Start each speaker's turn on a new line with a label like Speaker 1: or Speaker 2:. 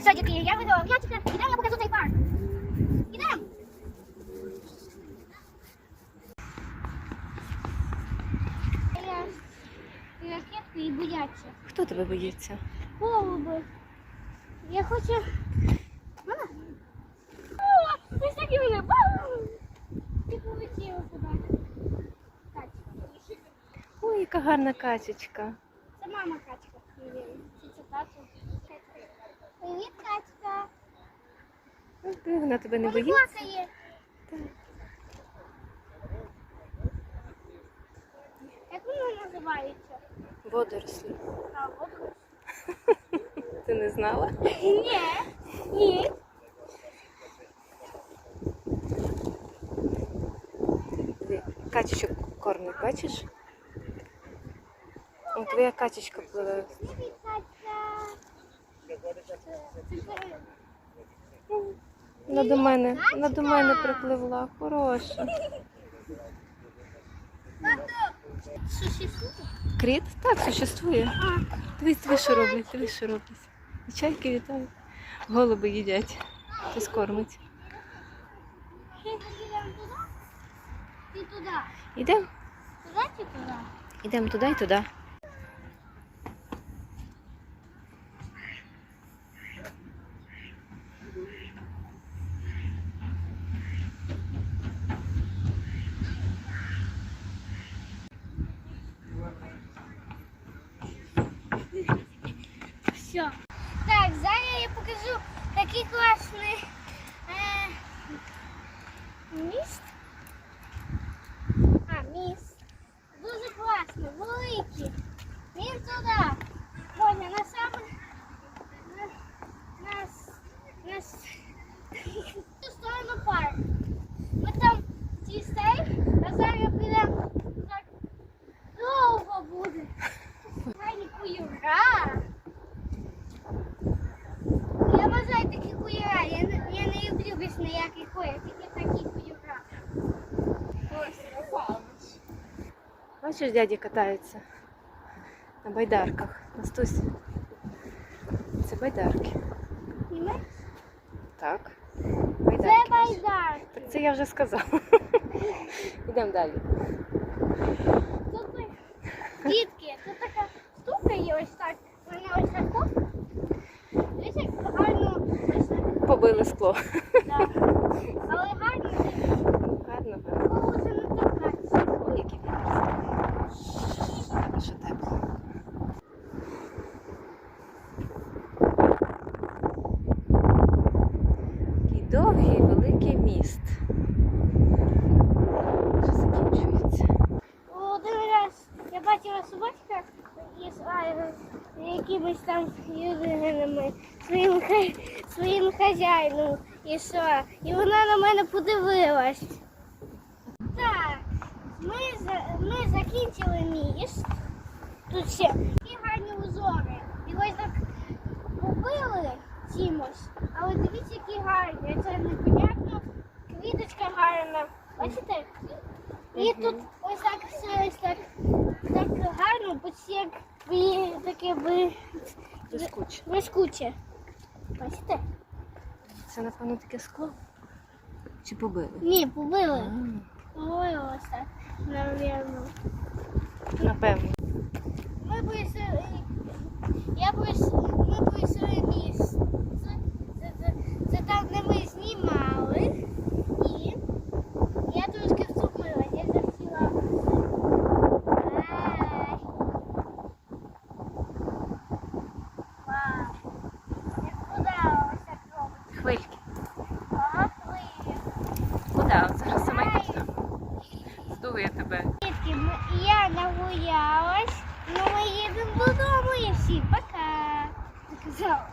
Speaker 1: Садики, я видала м'ячика, ідемо, я покажу цей парк. Ідемо. Ракетки і бояться.
Speaker 2: Хто тебе боїться?
Speaker 1: Голуби. Я хочу. Мама? О, ось такі. Бау! Ти полетіла туди.
Speaker 2: Ой, яка гарна качечка.
Speaker 1: Це мама качка. Чи це тато? Привіт.
Speaker 2: Ой, диви, Вона тебе не боїться. Так.
Speaker 1: Як вона називається?
Speaker 2: Водорослі.
Speaker 1: А, от.
Speaker 2: Ти не знала?
Speaker 1: Ні. Ні.
Speaker 2: Качечок кормить, бачиш? О, твоя качечка пливе.
Speaker 1: Привіт, качка. Це- це-
Speaker 2: Вона до мене, вона до мене припливла. Хороша. Кріт? Так, существує. Дивись, дивись, що роблять, дивись, що роблять. І Чайки вітають. Голуби їдять. Хтось кормить. Ідемо? Ідемо туди і туди.
Speaker 1: Все. Так, зараз я покажу такий класний е, міст. А, міст. Дуже класний, великий. Він туди. Ось, на саме на, на, на, ту сторону парк. Ми там тістей, а зараз підемо так довго буде. Гарні куюра. Я бажаю такі куюра. Я не, я не люблю без ніяких куюр, тільки такі куюра. Ось.
Speaker 2: Бачиш, дяді катаються на байдарках. Настусь. Це байдарки. Так.
Speaker 1: Це
Speaker 2: Байдарки. це я вже сказала. Ідемо далі.
Speaker 1: Тут дітки, тут така штука є ось так. Вона ось таку. Дивіться, як гарно ось так.
Speaker 2: Побили скло.
Speaker 1: Да. Але гарно.
Speaker 2: Гарно, гарно.
Speaker 1: Кого це не торкається.
Speaker 2: Ой, який вітер. Що тепло. Такий довгий великий міст. Вже закінчується.
Speaker 1: Один раз я бачила собачка із якимись там людинами, своїм, своїм хазяїном ішла. І вона на мене подивилась. Так, ми, ми закінчили міст. Тут ще такі гарні узори. І Його так побили чимось. Але дивіться, які гарні. Це. Квіточка гарна. Бачите? І тут ось так все ось так, так гарно, почти як ви таке ви
Speaker 2: Блискуче.
Speaker 1: блискуче. Бачите?
Speaker 2: Це, напевно, таке скло. Чи побили?
Speaker 1: Ні, побили. Побили ось так, напевно.
Speaker 2: Напевно.
Speaker 1: Ми прийшли, я прийшли, ми прийшли міст. Це, це, це, це там, де ми знімали. І я трошки вступилась, я захотіла. Ай. Вау. Як куди ось так робить?
Speaker 2: Хвильки.
Speaker 1: Ага, хвилі.
Speaker 2: Куди? Зараз сама йду. Здує тебе.
Speaker 1: Дітки, ми- я всі пока. Сказала.